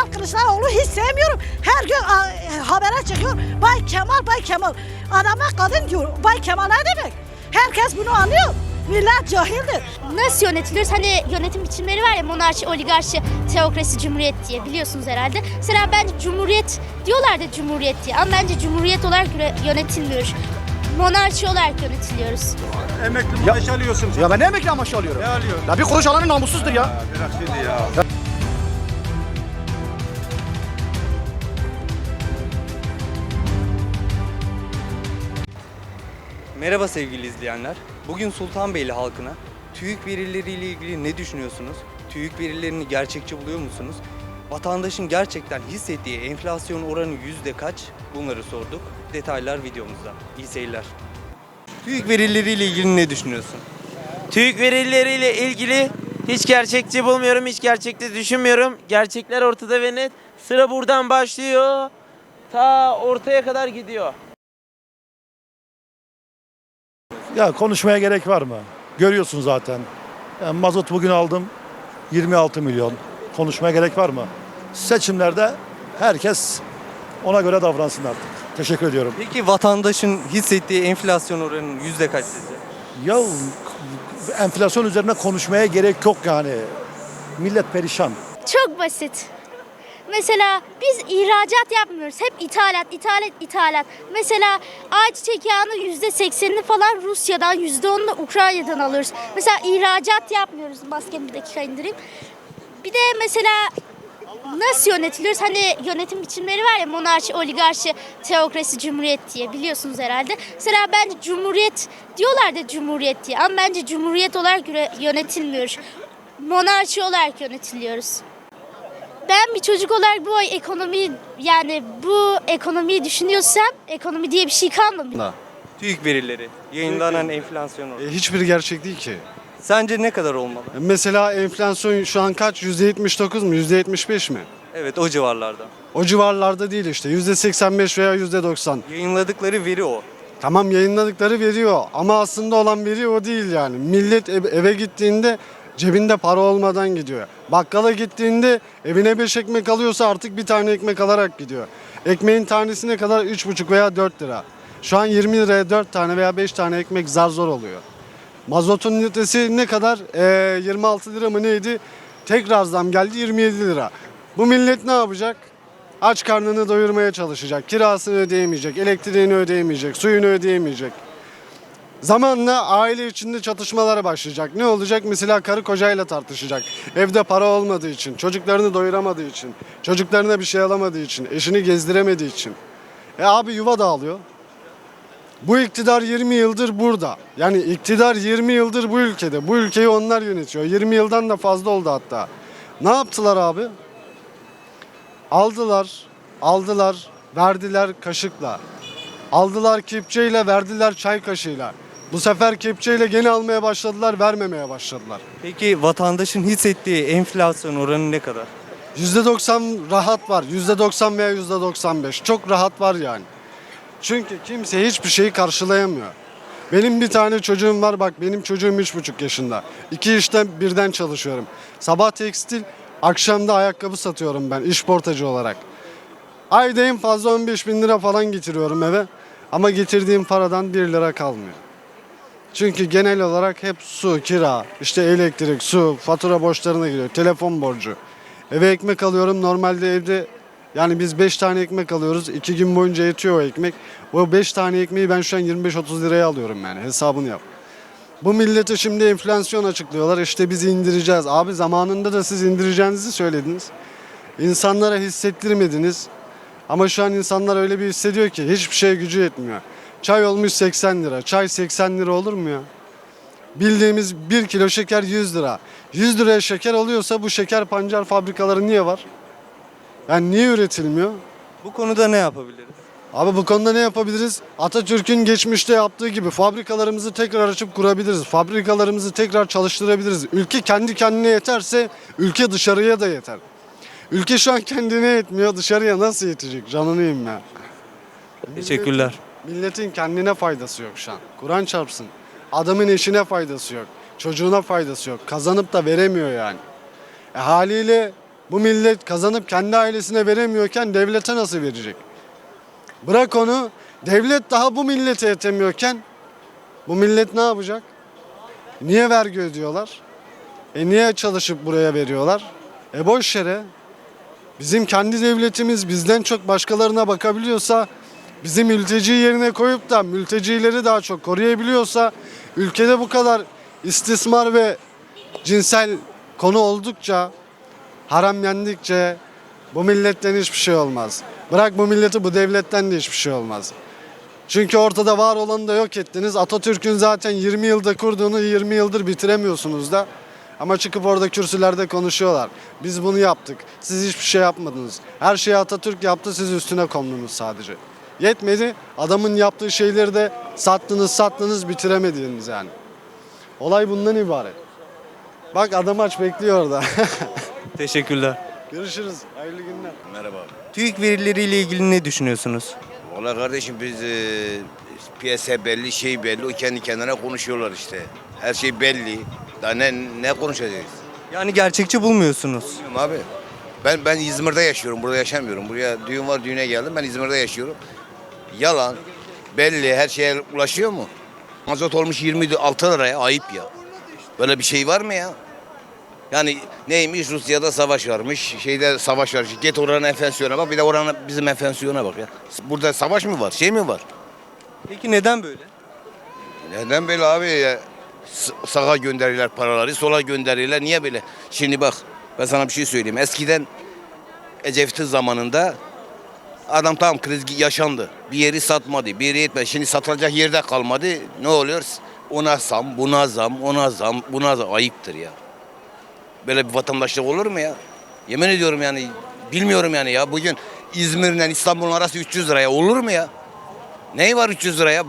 Kemal Kılıçdaroğlu hiç sevmiyorum. Her gün a, habere çıkıyor. Bay Kemal, Bay Kemal. Adama kadın diyor. Bay Kemal ne demek? Herkes bunu anlıyor. Millet cahildir. Nasıl yönetiliyoruz? Hani yönetim biçimleri var ya monarşi, oligarşi, teokrasi, cumhuriyet diye biliyorsunuz herhalde. Mesela bence cumhuriyet diyorlar da cumhuriyet diye ama bence cumhuriyet olarak yö- yönetilmiyoruz. Monarşi olarak yönetiliyoruz. Emekli maaş alıyorsun sen. Ya ben ne emekli maaşı alıyorum? Ne alıyorsun? Ya bir kuruş alanın namussuzdur ya. Ya bırak şimdi ya. Merhaba sevgili izleyenler. Bugün Sultanbeyli halkına TÜİK verileriyle ilgili ne düşünüyorsunuz? TÜİK verilerini gerçekçi buluyor musunuz? Vatandaşın gerçekten hissettiği enflasyon oranı yüzde kaç? Bunları sorduk. Detaylar videomuzda. İyi seyirler. TÜİK verileriyle ilgili ne düşünüyorsun? TÜİK verileriyle ilgili hiç gerçekçi bulmuyorum, hiç gerçekçi düşünmüyorum. Gerçekler ortada ve net. Sıra buradan başlıyor. Ta ortaya kadar gidiyor. Ya konuşmaya gerek var mı? Görüyorsun zaten. Yani mazot bugün aldım 26 milyon. Konuşmaya gerek var mı? Seçimlerde herkes ona göre davransın artık. Teşekkür ediyorum. Peki vatandaşın hissettiği enflasyon oranı yüzde kaç sizce? Ya enflasyon üzerine konuşmaya gerek yok yani. Millet perişan. Çok basit. Mesela biz ihracat yapmıyoruz. Hep ithalat, ithalat, ithalat. Mesela ayçiçek yağının yüzde seksenini falan Rusya'dan, yüzde onunu Ukrayna'dan alıyoruz. Mesela ihracat yapmıyoruz. Maskemi bir dakika indireyim. Bir de mesela nasıl yönetiliyoruz? Hani yönetim biçimleri var ya monarşi, oligarşi, teokrasi, cumhuriyet diye biliyorsunuz herhalde. Mesela bence cumhuriyet diyorlar da cumhuriyet diye ama bence cumhuriyet olarak yö- yönetilmiyoruz. Monarşi olarak yönetiliyoruz. Ben bir çocuk olarak bu ekonomiyi yani bu ekonomiyi düşünüyorsam ekonomi diye bir şey kalmamış. TÜİK verileri, yayınlanan enflasyon oranı. E, Hiçbir gerçek değil ki. Sence ne kadar olmalı? Mesela enflasyon şu an kaç? %79 mu? %75 mi? Evet o civarlarda. O civarlarda değil işte. %85 veya %90. Yayınladıkları veri o. Tamam yayınladıkları veriyor ama aslında olan veri o değil yani. Millet ev- eve gittiğinde cebinde para olmadan gidiyor. Bakkala gittiğinde evine 5 ekmek alıyorsa artık bir tane ekmek alarak gidiyor. Ekmeğin tanesi ne kadar? 3,5 veya 4 lira. Şu an 20 liraya 4 tane veya 5 tane ekmek zar zor oluyor. Mazotun litresi ne kadar? Ee, 26 lira mı neydi? Tekrar zam geldi 27 lira. Bu millet ne yapacak? Aç karnını doyurmaya çalışacak. Kirasını ödeyemeyecek, elektriğini ödeyemeyecek, suyunu ödeyemeyecek. Zamanla aile içinde çatışmalar başlayacak. Ne olacak? Mesela karı kocayla tartışacak. Evde para olmadığı için, çocuklarını doyuramadığı için, çocuklarına bir şey alamadığı için, eşini gezdiremediği için. E abi yuva dağılıyor. Bu iktidar 20 yıldır burada. Yani iktidar 20 yıldır bu ülkede. Bu ülkeyi onlar yönetiyor. 20 yıldan da fazla oldu hatta. Ne yaptılar abi? Aldılar, aldılar, verdiler kaşıkla. Aldılar kepçeyle, verdiler çay kaşığıyla. Bu sefer kepçeyle gene almaya başladılar, vermemeye başladılar. Peki vatandaşın hissettiği enflasyon oranı ne kadar? %90 rahat var. %90 veya %95. Çok rahat var yani. Çünkü kimse hiçbir şeyi karşılayamıyor. Benim bir tane çocuğum var bak benim çocuğum 3,5 yaşında. İki işte birden çalışıyorum. Sabah tekstil, akşamda ayakkabı satıyorum ben iş portacı olarak. Ayda en fazla 15 bin lira falan getiriyorum eve. Ama getirdiğim paradan 1 lira kalmıyor. Çünkü genel olarak hep su, kira, işte elektrik, su, fatura borçlarına giriyor. Telefon borcu. Eve ekmek alıyorum. Normalde evde yani biz 5 tane ekmek alıyoruz. 2 gün boyunca yetiyor o ekmek. O 5 tane ekmeği ben şu an 25-30 liraya alıyorum yani. Hesabını yap. Bu millete şimdi enflasyon açıklıyorlar. İşte biz indireceğiz. Abi zamanında da siz indireceğinizi söylediniz. İnsanlara hissettirmediniz. Ama şu an insanlar öyle bir hissediyor ki hiçbir şeye gücü yetmiyor. Çay olmuş 80 lira. Çay 80 lira olur mu ya? Bildiğimiz 1 kilo şeker 100 lira. 100 liraya şeker oluyorsa bu şeker pancar fabrikaları niye var? Yani niye üretilmiyor? Bu konuda ne yapabiliriz? Abi bu konuda ne yapabiliriz? Atatürk'ün geçmişte yaptığı gibi fabrikalarımızı tekrar açıp kurabiliriz. Fabrikalarımızı tekrar çalıştırabiliriz. Ülke kendi kendine yeterse ülke dışarıya da yeter. Ülke şu an kendine yetmiyor. Dışarıya nasıl yetecek? Canını yiyeyim ben. Teşekkürler. Milletin kendine faydası yok şu an. Kur'an çarpsın. Adamın eşine faydası yok. Çocuğuna faydası yok. Kazanıp da veremiyor yani. E haliyle Bu millet kazanıp kendi ailesine veremiyorken devlete nasıl verecek? Bırak onu. Devlet daha bu millete yetemiyorken bu millet ne yapacak? Niye vergi ödüyorlar? E niye çalışıp buraya veriyorlar? E boş yere. Bizim kendi devletimiz bizden çok başkalarına bakabiliyorsa, bizi mülteci yerine koyup da mültecileri daha çok koruyabiliyorsa, ülkede bu kadar istismar ve cinsel konu oldukça, haram yendikçe bu milletten hiçbir şey olmaz. Bırak bu milleti bu devletten de hiçbir şey olmaz. Çünkü ortada var olanı da yok ettiniz. Atatürk'ün zaten 20 yılda kurduğunu 20 yıldır bitiremiyorsunuz da. Ama çıkıp orada kürsülerde konuşuyorlar. Biz bunu yaptık. Siz hiçbir şey yapmadınız. Her şeyi Atatürk yaptı siz üstüne kondunuz sadece. Yetmedi. Adamın yaptığı şeyleri de sattınız sattınız bitiremediniz yani. Olay bundan ibaret. Bak adam aç bekliyor orada. Teşekkürler. Görüşürüz. Hayırlı günler. Merhaba. TÜİK verileriyle ilgili ne düşünüyorsunuz? Valla kardeşim biz e, piyasa belli, şey belli. O kendi kendine konuşuyorlar işte. Her şey belli. Daha ne, ne konuşacağız? Yani gerçekçi bulmuyorsunuz. Abi. Ben ben İzmir'de yaşıyorum. Burada yaşamıyorum. Buraya düğün var, düğüne geldim. Ben İzmir'de yaşıyorum. Yalan. Belli. Her şeye ulaşıyor mu? Mazot olmuş 26 liraya. Ayıp ya. Böyle bir şey var mı ya? Yani neymiş Rusya'da savaş varmış, şeyde savaş var. Git oranın enflasyona bak, bir de oranın bizim enflasyona bak ya. Burada savaş mı var, şey mi var? Peki neden böyle? Neden böyle abi ya? Sağa gönderiyorlar paraları, sola gönderiyorlar. Niye böyle? Şimdi bak ben sana bir şey söyleyeyim. Eskiden Ecevit'in zamanında adam tam kriz yaşandı. Bir yeri satmadı, bir yeri yetmedi. Şimdi satılacak yerde kalmadı. Ne oluyor? Ona zam, buna zam, ona zam, buna zam. Ayıptır ya. Böyle bir vatandaşlık olur mu ya? Yemin ediyorum yani bilmiyorum yani ya. Bugün İzmir'le İstanbul'un arası 300 liraya olur mu ya? Neyi var 300 liraya?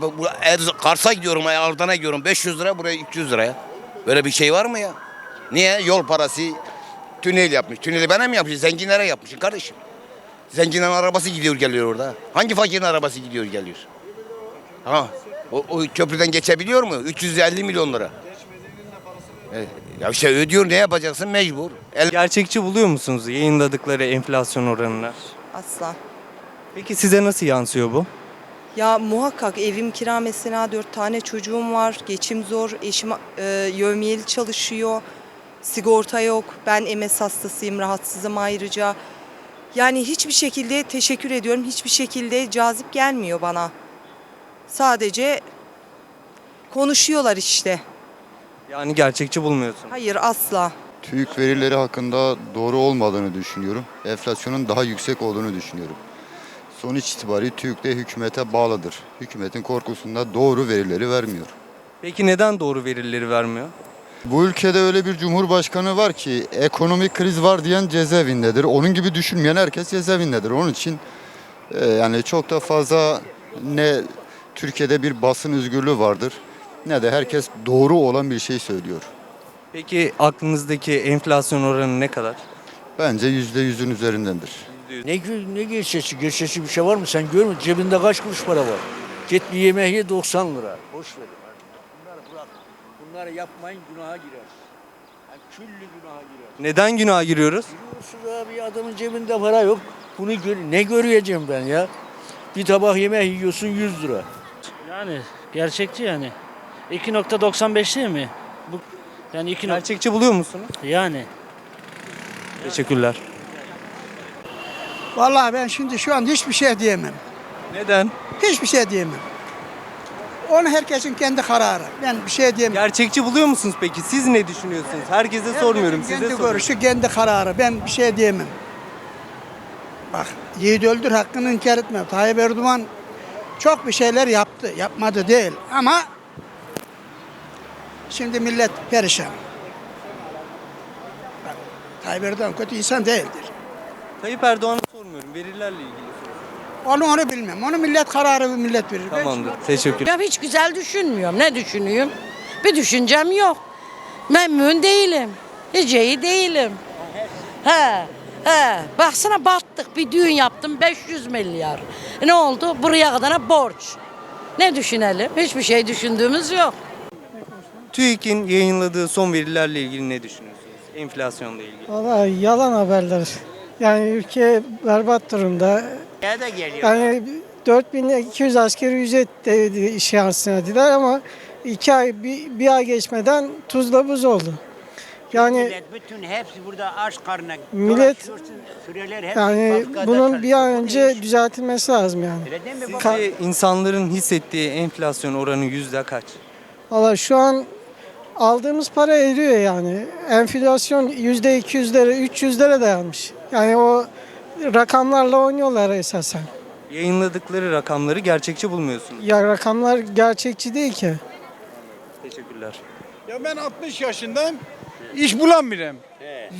Kars'a gidiyorum, Ardahan'a gidiyorum 500 lira, buraya 300 liraya. Böyle bir şey var mı ya? Niye? Yol parası tünel yapmış. Tüneli bana mı yapmış? Zenginlere yapmışsın kardeşim. Zenginlerin arabası gidiyor geliyor orada. Hangi fakirin arabası gidiyor geliyor? Ha, o, o köprüden geçebiliyor mu? 350 milyon lira. E, ya işte ödüyor ne yapacaksın mecbur. El Gerçekçi buluyor musunuz yayınladıkları enflasyon oranını? Asla. Peki size nasıl yansıyor bu? Ya muhakkak evim kira mesela dört tane çocuğum var. Geçim zor. Eşim e, yövmiyeli çalışıyor. Sigorta yok. Ben MS hastasıyım. Rahatsızım ayrıca. Yani hiçbir şekilde teşekkür ediyorum. Hiçbir şekilde cazip gelmiyor bana. Sadece konuşuyorlar işte. Yani gerçekçi bulmuyorsun. Hayır asla. TÜİK verileri hakkında doğru olmadığını düşünüyorum. Enflasyonun daha yüksek olduğunu düşünüyorum. Sonuç itibariyle TÜİK de hükümete bağlıdır. Hükümetin korkusunda doğru verileri vermiyor. Peki neden doğru verileri vermiyor? Bu ülkede öyle bir cumhurbaşkanı var ki ekonomik kriz var diyen cezaevindedir. Onun gibi düşünmeyen herkes cezaevindedir. Onun için e, yani çok da fazla ne Türkiye'de bir basın özgürlüğü vardır ne de herkes doğru olan bir şey söylüyor. Peki aklınızdaki enflasyon oranı ne kadar? Bence yüzde yüzün üzerindendir. Ne, ne geçesi? Geçesi bir şey var mı? Sen görmüyor musun? Cebinde kaç kuruş para var? Git bir yemeğe ye 90 lira. Boş ver. Bunları yapmayın günaha girer. Yani küllü günaha girer. Neden günaha giriyoruz? Biliyorsun abi adamın cebinde para yok. Bunu gör ne göreceğim ben ya? Bir tabak yemek yiyorsun 100 lira. Yani gerçekçi yani. 2.95 değil mi? Bu yani 2 nok- Gerçekçi buluyor musunuz? yani Teşekkürler. Vallahi ben şimdi şu an hiçbir şey diyemem. Neden? Hiçbir şey diyemem. Onu herkesin kendi kararı. Ben bir şey diyemem. Gerçekçi buluyor musunuz peki? Siz ne düşünüyorsunuz? Herkese sormuyorum, Herkesin size kendi soruyorum. görüşü, kendi kararı. Ben bir şey diyemem. Bak yiğit öldür hakkını inkar etme. Tayyip Erdoğan çok bir şeyler yaptı. Yapmadı değil ama şimdi millet perişan. Bak, Tayyip Erdoğan kötü insan değildir. Tayyip Erdoğan'a sormuyorum, verilerle ilgili. Onu onu bilmem. Onu millet kararı millet verir. Tamamdır, teşekkür Ben hiç güzel düşünmüyorum. Ne düşünüyorum? Bir düşüncem yok. Memnun değilim. Hiç iyi değilim. He, he. Baksana battık. Bir düğün yaptım 500 milyar. E ne oldu? Buraya kadar borç. Ne düşünelim? Hiçbir şey düşündüğümüz yok. TÜİK'in yayınladığı son verilerle ilgili ne düşünüyorsunuz? enflasyonla ilgili? Valla yalan haberler. Yani ülke berbat durumda. Ne de geliyor. Yani 4200 askeri ücret de şansına dediler ama iki ay, bir, bir ay geçmeden tuzla buz oldu. Yani bütün hepsi burada aç karnına. Millet- hepsi yani bunun bir an önce düzeltilmesi lazım yani. Öyle değil mi? Sizce insanların hissettiği enflasyon oranı yüzde kaç? Valla şu an aldığımız para eriyor yani. Enflasyon yüzde 200'lere, 300'lere dayanmış. Yani o rakamlarla oynuyorlar esasen. Yayınladıkları rakamları gerçekçi bulmuyorsunuz. Ya rakamlar gerçekçi değil ki. Teşekkürler. Ya ben 60 yaşındayım. İş bulamıyorum.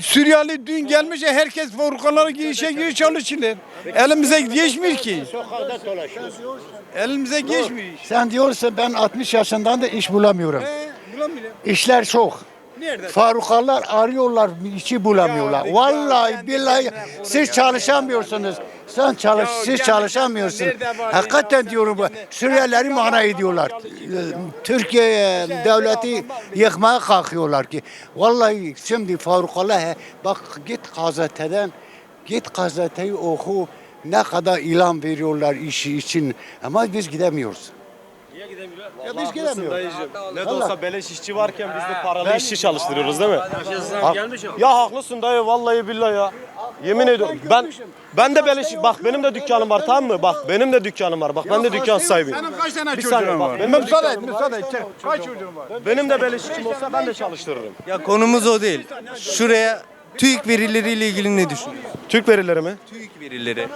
Suriyeli dün gelmiş ya herkes fabrikalara girişe giriş çalışırlar. Elimize geçmiyor ki. Sokakta dolaşıyorsun. Elimize geçmiyor. Sen diyorsun ben 60 yaşından da iş bulamıyorum. He, bulamıyorum. İşler çok. Nerede? Farukalar arıyorlar, işi bulamıyorlar. Ya, Vallahi ya, billahi siz ya. çalışamıyorsunuz. Sen çalış, Ya, siz çalışamıyorsun. Hakikaten ya? diyorum bu. Suriyelileri mana ediyorlar. Türkiye devleti yıkmaya kalkıyorlar ki. Vallahi şimdi farukalar he, bak git gazeteden git gazeteyi oku. Ne kadar ilan veriyorlar işi için ama biz gidemiyoruz. Ya biz gidemiyoruz. Ne de olsa beleş işçi varken biz de paralı işçi çalıştırıyoruz değil mi? Ha- ya haklısın dayı vallahi billahi ya. Yemin ediyorum ben ben de beleş bak benim de dükkanım var tamam mı? Bak benim de dükkanım var. Bak ben de dükkan sahibiyim. Senin kaç tane çocuğun var? Benim müsaade et, müsaade et. Kaç çocuğun var? Benim de beleş işçim olsa ben de çalıştırırım. Ya konumuz o değil. Şuraya TÜİK verileriyle ilgili ne düşünüyorsunuz? Türk verileri mi? TÜİK verileri.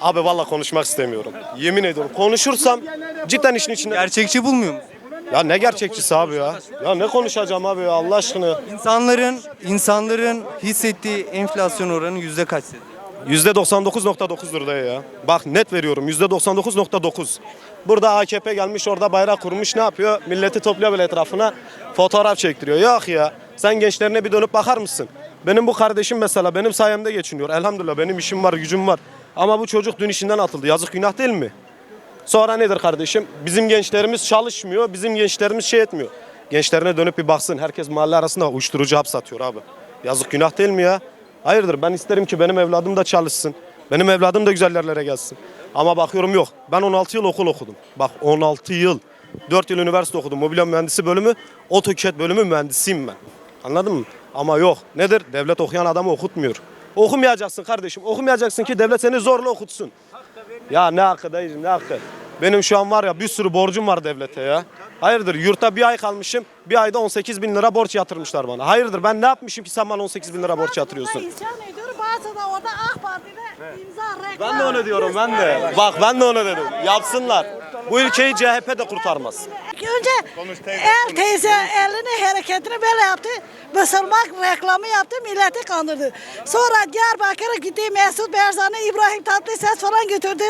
Abi vallahi konuşmak istemiyorum. Yemin ediyorum. Konuşursam cidden işin içinde. Gerçekçi bulmuyor musunuz? Ya ne gerçekçisi abi ya? Ya ne konuşacağım abi ya Allah aşkına? İnsanların insanların hissettiği enflasyon oranı yüzde kaç sizce? %99.9'dur dayı ya. Bak net veriyorum %99.9. Burada AKP gelmiş orada bayrak kurmuş ne yapıyor? Milleti topluyor böyle etrafına fotoğraf çektiriyor. Yok ya sen gençlerine bir dönüp bakar mısın? Benim bu kardeşim mesela benim sayemde geçiniyor. Elhamdülillah benim işim var gücüm var. Ama bu çocuk dün işinden atıldı. Yazık günah değil mi? Sonra nedir kardeşim? Bizim gençlerimiz çalışmıyor. Bizim gençlerimiz şey etmiyor. Gençlerine dönüp bir baksın. Herkes mahalle arasında uyuşturucu hap satıyor abi. Yazık günah değil mi ya? Hayırdır ben isterim ki benim evladım da çalışsın. Benim evladım da güzel yerlere gelsin. Ama bakıyorum yok. Ben 16 yıl okul okudum. Bak 16 yıl. 4 yıl üniversite okudum. Mobilya mühendisi bölümü, otoket bölümü mühendisiyim ben. Anladın mı? Ama yok. Nedir? Devlet okuyan adamı okutmuyor. Okumayacaksın kardeşim. Okumayacaksın ki devlet seni zorla okutsun. Ya ne hakkı dayıcım ne hakkı? Benim şu an var ya bir sürü borcum var devlete ya. Hayırdır yurtta bir ay kalmışım. Bir ayda 18 bin lira borç yatırmışlar bana. Hayırdır ben ne yapmışım ki sen bana 18 bin lira borç yatırıyorsun? İsyan ediyor bazı da orada AK Parti'de imza reklam. Ben de onu diyorum ben de. Bak ben de onu dedim. Yapsınlar. Bu ülkeyi CHP de kurtarmaz. Önce el teyze elini hareketini böyle yaptı. Bısırmak reklamı yaptı milleti kandırdı. Sonra Diyarbakır'a gitti Mesut Berzan'ı İbrahim Tatlıses falan götürdü.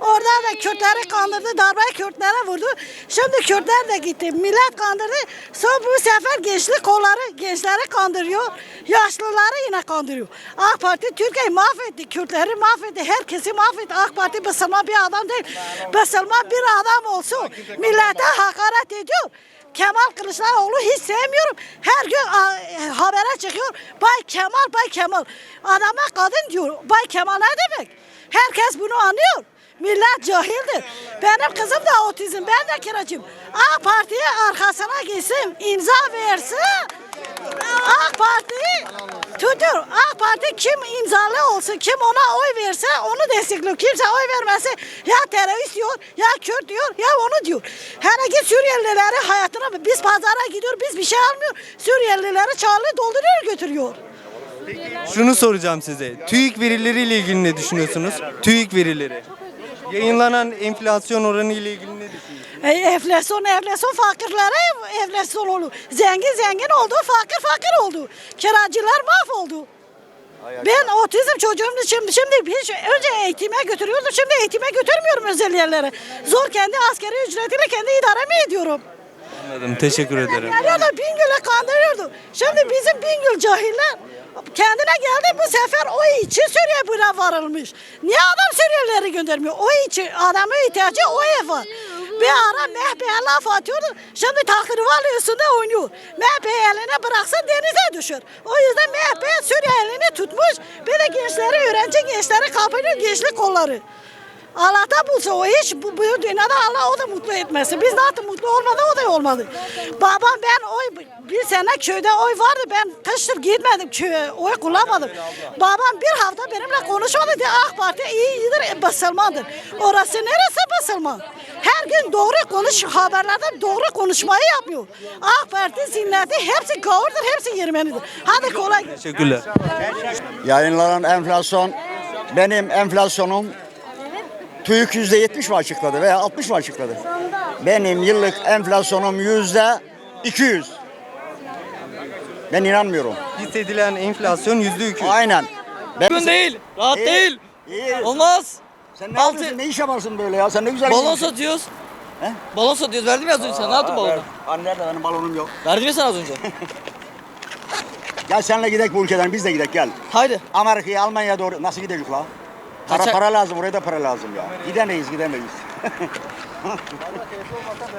Orada da Kürtleri kandırdı. Darbeyi Kürtlere vurdu. Şimdi Kürtler de gitti. Millet kandırdı. Sonra bu sefer gençlik kolları gençleri kandırıyor. Yaşlıları yine kandırıyor. AK Parti Türkiye'yi mahvetti. Kürtleri mahvetti. Herkesi mahvetti. AK Parti bısırma bir adam değil. Bısırma bir adam olsun. Millete hakaret ediyor. Kemal Kılıçdaroğlu hiç sevmiyorum. Her gün e, habere çıkıyor. Bay Kemal, Bay Kemal. Adama kadın diyor. Bay Kemal ne demek? Herkes bunu anlıyor. Millet cahildir. Benim kızım da otizm, ben de kiracıyım. AK Parti'ye arkasına gitsin, imza versin. AK Parti tutur. AK Parti kim imzalı olsun, kim ona oy verse onu destekliyor. Kimse oy vermezse ya terörist diyor, ya Kürt diyor, ya onu diyor. Hele git Suriyelileri hayatına, biz pazara gidiyor, biz bir şey almıyor. Suriyelileri çağırıyor, dolduruyor, götürüyor. Şunu soracağım size. TÜİK verileriyle ilgili ne düşünüyorsunuz? TÜİK verileri. Yayınlanan enflasyon oranı ile ilgili ne düşünüyorsunuz? E, enflasyon, enflasyon fakirlere enflasyon oldu. Zengin zengin oldu, fakir fakir oldu. Kiracılar mahvoldu. Ben otizm çocuğum şimdi, şimdi hiç önce eğitime götürüyordum. Şimdi eğitime götürmüyorum özel yerlere. Zor kendi askeri ücretiyle kendi idaremi ediyorum. Anladım. Teşekkür ederim. Geliyorlar Bingöl'e kandırıyordu. Şimdi bizim Bingöl cahiller kendine geldi bu sefer o için Suriye buna varılmış. Niye adam Suriyelileri göndermiyor? O için adamın ihtiyacı o ev var. Bir ara MHP'ye laf atıyordu. Şimdi takrivali üstünde oynuyor. MHP eline bıraksa denize düşür. O yüzden MHP Suriye elini tutmuş. Bir de gençleri, öğrenci gençleri kapıyor gençlik kolları. Allah'ta bulsa o hiç bu, bu dünyada Allah o da mutlu etmesin. Biz zaten mutlu olmadı o da olmadı. Babam ben oy bir sene köyde oy vardı ben kıştır gitmedim köye oy kullanmadım. Babam bir hafta benimle konuşmadı diye AK Parti iyi iyidir basılmadır. Orası neresi basılma? Her gün doğru konuş haberlerde doğru konuşmayı yapıyor. AK Parti zihniyeti hepsi gavurdur hepsi Yermenidir. Hadi kolay gelsin. Teşekkürler. Yayınlanan enflasyon benim enflasyonum TÜİK yüzde yetmiş mi açıkladı veya 60 mı açıkladı? Benim yıllık enflasyonum yüzde 200. Ben inanmıyorum. Hissedilen enflasyon %200. Aynen. Ben, değil. Rahat değil. İyi. Olmaz. Sen ne yapıyorsun? Ne iş yaparsın böyle ya? Sen ne güzel Balon satıyoruz. He? Balon satıyoruz. Verdim ya az önce sana. Ne yaptın balonu? Hani nerede benim balonum yok. Verdim ya sana az önce. Gel senle gidelim bu ülkeden biz de gidelim gel. Haydi. Amerika'ya Almanya'ya doğru nasıl gidecek la? Para para lazım oraya da para lazım ya. Gidemeyiz gidemeyiz.